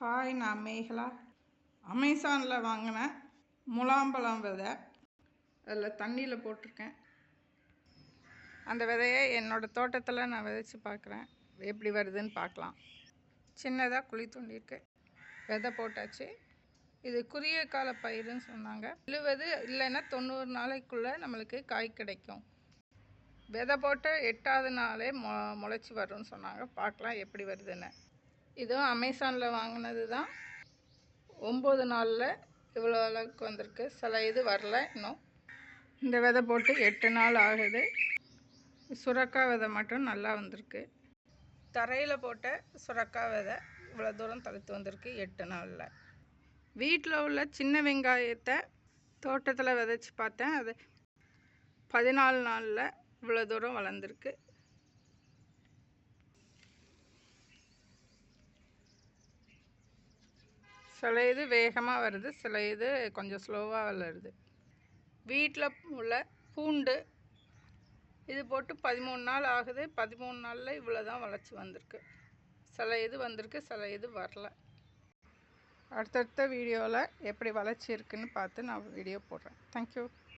Hi நான் மேகலா. அமேசானில் வாங்கின முலாம்பழம் விதை. அதில் தண்ணியில் போட்டிருக்கேன். அந்த விதையை என்னோடய தோட்டத்தில் நான் விதைச்சி பார்க்குறேன் எப்படி வருதுன்னு பார்க்கலாம் சின்னதாக குழி தோண்டியிருக்கு விதை போட்டாச்சு. இது குறுகிய கால பயிருன்னு சொன்னாங்க. எழுபது இல்லைன்னா தொண்ணூறு நாளைக்குள்ளே நம்மளுக்கு காய் கிடைக்கும். விதை போட்ட எட்டாவது நாளே மொ முளைச்சி வரும்னு சொன்னாங்க. பார்க்கலாம் எப்படி வருதுன்னு. இதுவும் அமேசானில் வாங்கினது தான் ஒம்பது நாளில் இவ்வளோ அளவுக்கு வந்திருக்கு. சில இது வரல இன்னும். இந்த விதை போட்டு எட்டு நாள் ஆகுது. சுரக்காய் விதை மட்டும் நல்லா வந்திருக்கு. தரையில் போட்ட சுரக்காய் விதை இவ்வளோ தூரம் தளர்த்து வந்திருக்கு எட்டு நாளில். வீட்டில் உள்ள சின்ன வெங்காயத்தை தோட்டத்தில் விதைச்சி பார்த்தேன். அது பதினாலு நாளில் இவ்வளோ தூரம் வளர்ந்துருக்கு. சில இது வேகமாக வருது சில இது கொஞ்சம் ஸ்லோவாக வளருது வீட்டில் உள்ள பூண்டு இது போட்டு பதிமூணு நாள் ஆகுது. பதிமூணு நாளில் இவ்வளோ தான் வளர்ச்சி வந்திருக்கு. சில இது வந்திருக்கு சில இது வரல. அடுத்தடுத்த வீடியோவில் எப்படி வளர்ச்சி இருக்குன்னு பார்த்து நான் வீடியோ போடுறேன். தேங்க்யூ